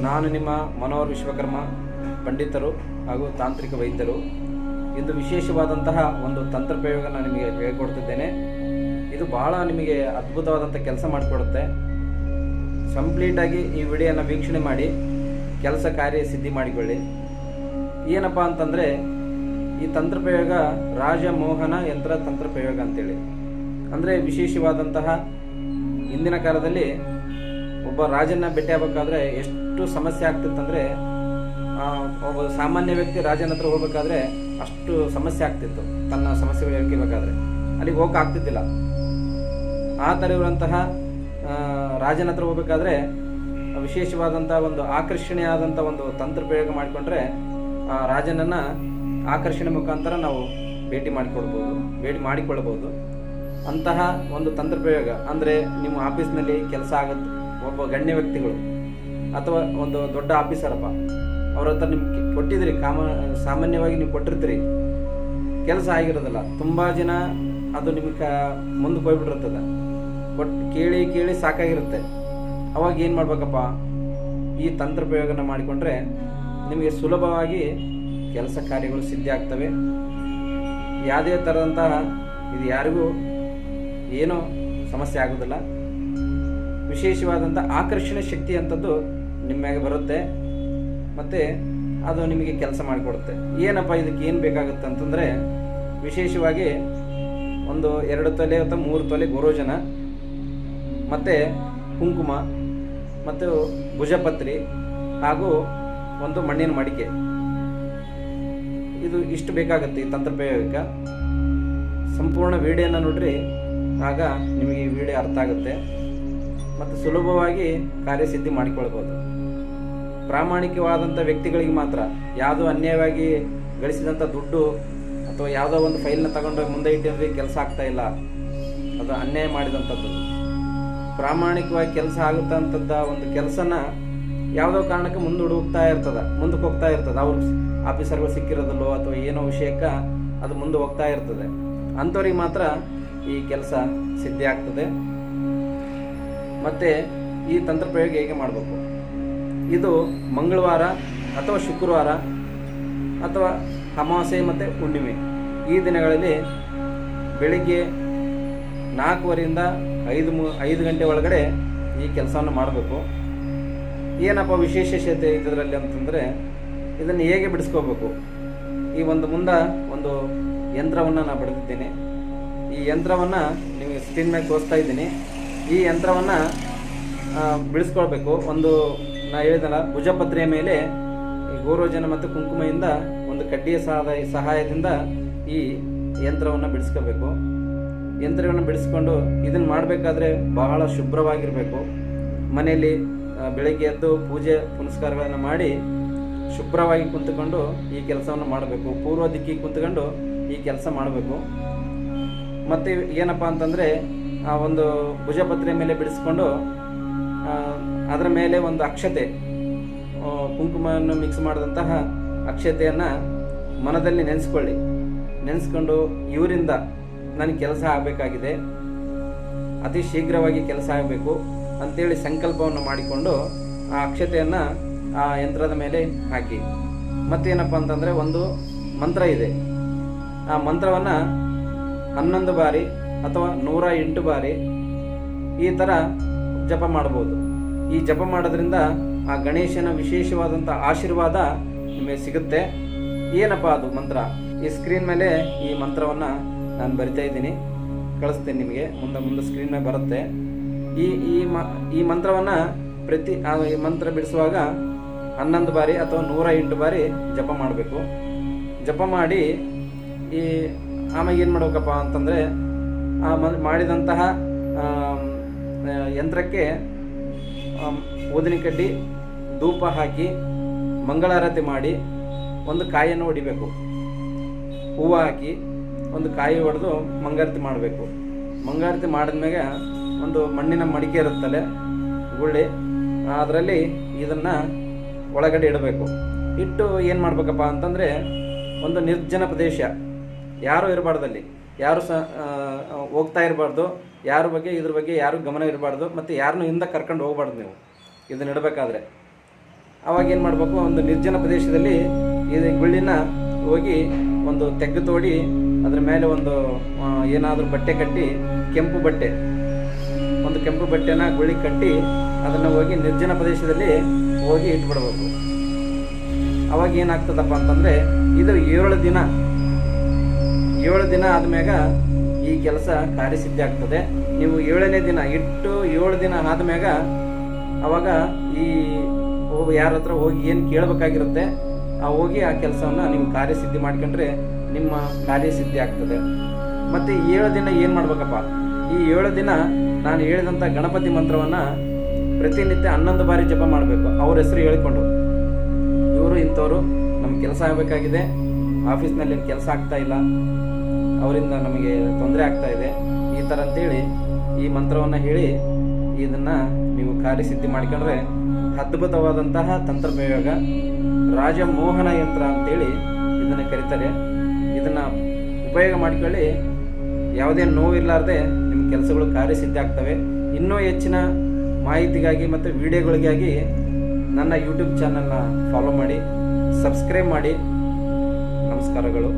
ನಾನು ನಿಮ್ಮ ಮನೋಹರ್ ವಿಶ್ವಕರ್ಮ, ಪಂಡಿತರು ಹಾಗೂ ತಾಂತ್ರಿಕ ವೈದ್ಯರು. ಇಂದು ವಿಶೇಷವಾದಂತಹ ಒಂದು ತಂತ್ರ ಪ್ರಯೋಗ ನಾನು ನಿಮಗೆ ಹೇಳಿಕೊಡ್ತಿದ್ದೇನೆ. ಇದು ಬಹಳ ನಿಮಗೆ ಅದ್ಭುತವಾದಂಥ ಕೆಲಸ ಮಾಡಿಕೊಡುತ್ತೆ. ಕಂಪ್ಲೀಟಾಗಿ ಈ ವಿಡಿಯೋನ ವೀಕ್ಷಣೆ ಮಾಡಿ, ಕೆಲಸ ಕಾರ್ಯ ಸಿದ್ಧಿ ಮಾಡಿಕೊಳ್ಳಿ. ಏನಪ್ಪ ಅಂತಂದರೆ, ಈ ತಂತ್ರ ಪ್ರಯೋಗ ರಾಜಮೋಹನ ಯಂತ್ರ ತಂತ್ರ ಪ್ರಯೋಗ ಅಂತೇಳಿ. ಅಂದರೆ ವಿಶೇಷವಾದಂತಹ ಇಂದಿನ ಕಾಲದಲ್ಲಿ ಒಬ್ಬ ರಾಜನ ಭೇಟಿ ಆಗ್ಬೇಕಾದ್ರೆ ಎಷ್ಟು ಸಮಸ್ಯೆ ಆಗ್ತಿತ್ತಂದ್ರೆ ಒಬ್ಬ ಸಾಮಾನ್ಯ ವ್ಯಕ್ತಿ ರಾಜನ ಹತ್ರ ಹೋಗ್ಬೇಕಾದ್ರೆ ಅಷ್ಟು ಸಮಸ್ಯೆ ಆಗ್ತಿತ್ತು, ತನ್ನ ಸಮಸ್ಯೆಗಳು ಹೇಳ್ಕೋಬೇಕಾದ್ರೆ ಅಲ್ಲಿಗೆ ಹೋಗಕ್ಕೆ ಆಗ್ತಿದ್ದಿಲ್ಲ. ಆ ಥರ ಇರುವಂತಹ ರಾಜನ ಹತ್ರ ಹೋಗ್ಬೇಕಾದ್ರೆ ವಿಶೇಷವಾದಂಥ ಒಂದು ಆಕರ್ಷಣೆಯಾದಂಥ ಒಂದು ತಂತ್ರ ಪ್ರಯೋಗ ಮಾಡಿಕೊಂಡ್ರೆ, ಆ ರಾಜನನ್ನ ಆಕರ್ಷಣೆ ಮುಖಾಂತರ ನಾವು ಭೇಟಿ ಮಾಡಿಕೊಳ್ಬೋದು ಭೇಟಿ ಮಾಡಿಕೊಳ್ಬೋದು ಅಂತಹ ಒಂದು ತಂತ್ರ ಪ್ರಯೋಗ ಅಂದರೆ ನಿಮ್ಮ ಆಫೀಸ್ನಲ್ಲಿ ಕೆಲಸ ಆಗುತ್ತೆ ಒಬ್ಬ ಗಣ್ಯ ವ್ಯಕ್ತಿಗಳು ಅಥವಾ ಒಂದು ದೊಡ್ಡ ಆಫೀಸರಪ್ಪ ಅವ್ರ ಹತ್ರ ನಿಮ್ಗೆ ಕೊಟ್ಟಿದ್ರಿ ಕಾಮ, ಸಾಮಾನ್ಯವಾಗಿ ನೀವು ಕೊಟ್ಟಿರ್ತೀರಿ. ಕೆಲಸ ಆಗಿರೋದಿಲ್ಲ. ತುಂಬ ಜನ ಅದು ನಿಮಗೆ ಮುಂದಕ್ಕೆ ಹೋಗ್ಬಿಟ್ಟಿರ್ತದೆ ಬಟ್ ಕೇಳಿ ಕೇಳಿ ಸಾಕಾಗಿರುತ್ತೆ. ಅವಾಗ ಏನು ಮಾಡ್ಬೇಕಪ್ಪ? ಈ ತಂತ್ರ ಪ್ರಯೋಗನ ಮಾಡಿಕೊಂಡ್ರೆ ನಿಮಗೆ ಸುಲಭವಾಗಿ ಕೆಲಸ ಕಾರ್ಯಗಳು ಸಿದ್ಧಿ ಆಗ್ತವೆ. ಯಾವುದೇ ಥರದಂತಹ ಇದು ಯಾರಿಗೂ ಏನೂ ಸಮಸ್ಯೆ ಆಗೋದಿಲ್ಲ. ವಿಶೇಷವಾದಂಥ ಆಕರ್ಷಣೆ ಶಕ್ತಿ ಅಂಥದ್ದು ನಿಮಗೆ ಬರುತ್ತೆ. ಮತ್ತು ಅದು ನಿಮಗೆ ಕೆಲಸ ಮಾಡಿಕೊಡುತ್ತೆ. ಏನಪ್ಪ ಇದಕ್ಕೆ ಏನು ಬೇಕಾಗುತ್ತೆ ಅಂತಂದರೆ, ವಿಶೇಷವಾಗಿ ಒಂದು ಎರಡು ತೊಲೆ ಅಥವಾ ಮೂರು ತೊಲೆ ಗೋರೋಜನ, ಮತ್ತು ಕುಂಕುಮ, ಮತ್ತು ಭುಜಪತ್ರಿ, ಹಾಗೂ ಒಂದು ಮಣ್ಣಿನ ಮಡಿಕೆ. ಇದು ಇಷ್ಟು ಬೇಕಾಗುತ್ತೆ ಈ ತಂತ್ರ ಪ್ರಯೋಗಕ್ಕೆ ಸಂಪೂರ್ಣ ವಿಡಿಯೋನ ನೋಡ್ರಿ, ಆಗ ನಿಮಗೆ ಈ ವಿಡಿಯೋ ಅರ್ಥ ಆಗುತ್ತೆ. ಮತ್ತು ಸುಲಭವಾಗಿ ಕಾರ್ಯಸಿದ್ಧಿ ಮಾಡಿಕೊಳ್ಬೋದು. ಪ್ರಾಮಾಣಿಕವಾದಂಥ ವ್ಯಕ್ತಿಗಳಿಗೆ ಮಾತ್ರ ಯಾವುದೋ ಅನ್ಯಾಯವಾಗಿ ಗಳಿಸಿದಂಥ ದುಡ್ಡು ಅಥವಾ ಯಾವುದೋ ಒಂದು ಫೈಲ್ನ ತಗೊಂಡೋಗಿ ಮುಂದೆ ಇಟ್ಟಿದ್ರೆ ಕೆಲಸ ಆಗ್ತಾ ಇಲ್ಲ. ಅದು ಅನ್ಯಾಯ ಮಾಡಿದಂಥದ್ದು. ಪ್ರಾಮಾಣಿಕವಾಗಿ ಕೆಲಸ ಆಗುತ್ತಂಥದ್ದ ಒಂದು ಕೆಲಸನ ಯಾವುದೋ ಕಾರಣಕ್ಕೆ ಮುಂದೆ ಇರ್ತದೆ ಇರ್ತದ, ಮುಂದಕ್ಕೆ ಹೋಗ್ತಾ ಇರ್ತದೆ. ಅವ್ರ ಆಫೀಸರ್ಗಳು ಸಿಕ್ಕಿರೋದಲ್ಲೋ ಅಥವಾ ಏನೋ ವಿಷಯಕ್ಕೆ ಅದು ಮುಂದೆ ಹೋಗ್ತಾ ಇರ್ತದೆ. ಅಂಥವ್ರಿಗೆ ಮಾತ್ರ ಈ ಕೆಲಸ ಸಿದ್ಧಿ ಆಗ್ತದೆ. ಮತ್ತು ಈ ತಂತ್ರ ಪ್ರಯೋಗ ಹೇಗೆ ಮಾಡಬೇಕು? ಇದು ಮಂಗಳವಾರ ಅಥವಾ ಶುಕ್ರವಾರ ಅಥವಾ ಅಮಾವಾಸ್ಯೆ ಮತ್ತು ಹುಣ್ಣಿಮೆ. ಈ ದಿನಗಳಲ್ಲಿ ಬೆಳಿಗ್ಗೆ ನಾಲ್ಕುವರೆಯಿಂದ ಐದು ಮು, ಐದು ಗಂಟೆ ಒಳಗಡೆ ಈ ಕೆಲಸವನ್ನು ಮಾಡಬೇಕು. ಏನಪ್ಪ ವಿಶೇಷತೆ ಇದರಲ್ಲಿ ಅಂತಂದರೆ ಇದನ್ನು ಹೇಗೆ ಬಿಡಿಸ್ಕೋಬೇಕು? ಈ ಒಂದು ಮುಂದೆ ಒಂದು ಯಂತ್ರವನ್ನು ನಾನು ಬರೆದಿದ್ದೇನೆ. ಈ ಯಂತ್ರವನ್ನು ನಿಮಗೆ ಸ್ಕ್ರೀನ್ ಮೇಲೆ ತೋರಿಸ್ತಾ ಇದ್ದೀನಿ. ಈ ಯಂತ್ರವನ್ನು ಬಿಡಿಸ್ಕೊಳ್ಬೇಕು ಒಂದು, ನಾ ಹೇಳಿದಲ್ಲ, ಭುಜಪತ್ರೆಯ ಮೇಲೆ ಈ ಗೋರೋಜನ ಮತ್ತು ಕುಂಕುಮೆಯಿಂದ ಒಂದು ಕಡ್ಡಿಯ ಸಹಾಯ ಸಹಾಯದಿಂದ ಈ ಯಂತ್ರವನ್ನು ಬಿಡಿಸ್ಕೋಬೇಕು ಯಂತ್ರವನ್ನು ಬಿಡಿಸ್ಕೊಂಡು ಇದನ್ನು ಮಾಡಬೇಕಾದ್ರೆ ಬಹಳ ಶುಭ್ರವಾಗಿರಬೇಕು. ಮನೆಯಲ್ಲಿ ಬೆಳಗ್ಗೆ ಎದ್ದು ಪೂಜೆ ಪುನಸ್ಕಾರಗಳನ್ನು ಮಾಡಿ ಶುಭ್ರವಾಗಿ ಕುಂತ್ಕೊಂಡು ಈ ಕೆಲಸವನ್ನು ಮಾಡಬೇಕು. ಪೂರ್ವ ದಿಕ್ಕಿಗೆ ಕುಂತ್ಕೊಂಡು ಈ ಕೆಲಸ ಮಾಡಬೇಕು. ಮತ್ತು ಏನಪ್ಪ ಅಂತಂದರೆ ಒಂದು ಭುಜಪತ್ರೆ ಮೇಲೆ ಬಿಡಿಸ್ಕೊಂಡು ಅದರ ಮೇಲೆ ಒಂದು ಅಕ್ಷತೆ ಕುಂಕುಮವನ್ನು ಮಿಕ್ಸ್ ಮಾಡಿದಂತಹ ಅಕ್ಷತೆಯನ್ನು ಮನದಲ್ಲಿ ನೆನೆಸ್ಕೊಳ್ಳಿ. ನೆನೆಸ್ಕೊಂಡು ಇವರಿಂದ ನನಗೆ ಕೆಲಸ ಆಗಬೇಕಾಗಿದೆ. ಅತಿ ಶೀಘ್ರವಾಗಿ ಕೆಲಸ ಆಗಬೇಕು ಅಂತೇಳಿ ಸಂಕಲ್ಪವನ್ನು ಮಾಡಿಕೊಂಡು ಆ ಅಕ್ಷತೆಯನ್ನು ಆ ಯಂತ್ರದ ಮೇಲೆ ಹಾಕಿ. ಮತ್ತೇನಪ್ಪ ಅಂತಂದರೆ ಒಂದು ಮಂತ್ರ ಇದೆ. ಆ ಮಂತ್ರವನ್ನು ಹನ್ನೊಂದು ಬಾರಿ ಅಥವಾ ನೂರ ಎಂಟು ಬಾರಿ ಈ ಥರ ಜಪ ಮಾಡ್ಬೋದು ಈ ಜಪ ಮಾಡೋದ್ರಿಂದ ಆ ಗಣೇಶನ ವಿಶೇಷವಾದಂಥ ಆಶೀರ್ವಾದ ನಿಮಗೆ ಸಿಗುತ್ತೆ. ಏನಪ್ಪ ಅದು ಮಂತ್ರ? ಈ ಸ್ಕ್ರೀನ್ ಮೇಲೆ ಈ ಮಂತ್ರವನ್ನು ನಾನು ಬರಿತಾ ಇದ್ದೀನಿ. ಕಳಿಸ್ತೀನಿ ನಿಮಗೆ. ಮುಂದೆ ಮುಂದೆ ಸ್ಕ್ರೀನ್ ಮೇಲೆ ಬರುತ್ತೆ. ಈ ಈ ಮ, ಈ ಮಂತ್ರವನ್ನು ಪ್ರತಿ ಈ ಮಂತ್ರ ಬಿಡಿಸುವಾಗ ಹನ್ನೊಂದು ಬಾರಿ ಅಥವಾ ನೂರ ಎಂಟು ಬಾರಿ ಜಪ ಮಾಡಬೇಕು. ಜಪ ಮಾಡಿ ಈ ಆಮೇಲೆ ಏನು ಮಾಡ್ಬೇಕಪ್ಪ ಅಂತಂದರೆ ಮಾಡಿದಂತಹ ಆ, ಯಂತ್ರಕ್ಕೆ ಓದಿನ ಊದಿನ ಕಡ್ಡಿ ಧೂಪ ಹಾಕಿ ಮಂಗಳಾರತಿ ಮಾಡಿ ಒಂದು ಕಾಯಿಯನ್ನು ಹೊಡಿಬೇಕು. ಹೂವು ಹಾಕಿ ಒಂದು ಕಾಯಿ ಹೊಡೆದು ಮಂಗಾರತಿ ಮಾಡಬೇಕು. ಮಂಗಾರತಿ ಮಾಡಿದ್ಮೇಲೆ ಒಂದು ಮಣ್ಣಿನ ಮಡಿಕೆ ಇರುತ್ತಲ್ಲ ಗುಳ್ಳಿ ಅದರಲ್ಲಿ ಇದನ್ನು ಒಳಗಡೆ ಇಡಬೇಕು. ಇಟ್ಟು ಏನು ಮಾಡಬೇಕಪ್ಪ ಅಂತಂದರೆ ಒಂದು ನಿರ್ಜನ ಪ್ರದೇಶ. ಯಾರೂ ಇರಬಾರ್ದಲ್ಲಿ ಯಾರು ಸಹ ಹೋಗ್ತಾ ಇರಬಾರ್ದು, ಯಾರ ಬಗ್ಗೆ, ಇದ್ರ ಬಗ್ಗೆ ಯಾರು ಗಮನ ಇರಬಾರ್ದು, ಮತ್ತು ಯಾರನ್ನೂ ಹಿಂದೆ ಕರ್ಕೊಂಡು ಹೋಗ್ಬಾರ್ದು ನೀವು ಇದನ್ನ ಇಡಬೇಕಾದ್ರೆ. ಅವಾಗ ಏನು ಮಾಡಬೇಕು, ಒಂದು ನಿರ್ಜನ ಪ್ರದೇಶದಲ್ಲಿ ಇದು ಗುಳ್ಳಿನ ಹೋಗಿ ಒಂದು ತೆಗ್ಗು ತೋಡಿ, ಅದ್ರ ಮೇಲೆ ಒಂದು ಏನಾದರೂ ಬಟ್ಟೆ ಕಟ್ಟಿ, ಕೆಂಪು ಬಟ್ಟೆ, ಒಂದು ಕೆಂಪು ಬಟ್ಟೆನ ಗುಳಿ ಕಟ್ಟಿ, ಅದನ್ನು ಹೋಗಿ ನಿರ್ಜನ ಪ್ರದೇಶದಲ್ಲಿ ಹೋಗಿ ಇಟ್ಬಿಡ್ಬೇಕು. ಅವಾಗ ಏನಾಗ್ತದಪ್ಪ ಅಂತಂದರೆ, ಇದು ಏಳು ದಿನ ಏಳು ದಿನ ಆದ್ಮ್ಯಾಗ ಈ ಕೆಲಸ ಕಾರ್ಯಸಿದ್ಧಿ ಆಗ್ತದೆ. ನೀವು ಏಳನೇ ದಿನ, ಇಟ್ಟು ಏಳು ದಿನ ಆದ್ಮ್ಯಾಗ ಅವಾಗ ಈ ಯಾರ ಹತ್ರ ಹೋಗಿ ಏನು ಕೇಳಬೇಕಾಗಿರುತ್ತೆ, ಆ ಹೋಗಿ ಆ ಕೆಲಸವನ್ನು ನೀವು ಕಾರ್ಯಸಿದ್ಧಿ ಮಾಡ್ಕೊಂಡ್ರೆ ನಿಮ್ಮ ಕಾರ್ಯಸಿದ್ಧಿ ಆಗ್ತದೆ. ಮತ್ತು ಏಳು ದಿನ ಏನು ಮಾಡ್ಬೇಕಪ್ಪ? ಈ ಏಳು ದಿನ ನಾನು ಹೇಳಿದಂಥ ಗಣಪತಿ ಮಂತ್ರವನ್ನು ಪ್ರತಿನಿತ್ಯ ಹನ್ನೊಂದು ಬಾರಿ ಜಪ ಮಾಡಬೇಕು. ಅವ್ರ ಹೆಸರು ಹೇಳಿಕೊಂಡು. ಇವರು ಇಂಥವ್ರು ನಮ್ಮ ಕೆಲಸ ಆಗಬೇಕಾಗಿದೆ. ಆಫೀಸ್ನಲ್ಲಿ ಕೆಲಸ ಆಗ್ತಾ ಇಲ್ಲ. ಅವರಿಂದ ನಮಗೆ ತೊಂದರೆ ಆಗ್ತಾ ಇದೆ. ಈ ಥರ ಅಂತೇಳಿ ಈ ಮಂತ್ರವನ್ನು ಹೇಳಿ ಇದನ್ನು ನೀವು ಕಾರ್ಯಸಿದ್ಧಿ ಮಾಡ್ಕೊಂಡ್ರೆ ಅದ್ಭುತವಾದಂತಹ ತಂತ್ರ ಪ್ರಯೋಗ ರಾಜಮೋಹನ ಯಂತ್ರ ಅಂತೇಳಿ ಇದನ್ನು ಕರೀತಾರೆ. ಇದನ್ನು ಉಪಯೋಗ ಮಾಡಿಕೊಳ್ಳಿ. ಯಾವುದೇ ನೋವಿಲ್ಲಾರ್ದೆ ನಿಮ್ಮ ಕೆಲಸಗಳು ಕಾರ್ಯಸಿದ್ಧಿ ಆಗ್ತವೆ. ಇನ್ನೂ ಹೆಚ್ಚಿನ ಮಾಹಿತಿಗಾಗಿ ಮತ್ತು ವಿಡಿಯೋಗಳಿಗಾಗಿ ನನ್ನ ಯೂಟ್ಯೂಬ್ ಚಾನಲ್ನ ಫಾಲೋ ಮಾಡಿ ಸಬ್ಸ್ಕ್ರೈಬ್ ಮಾಡಿ. ನಮಸ್ಕಾರಗಳು.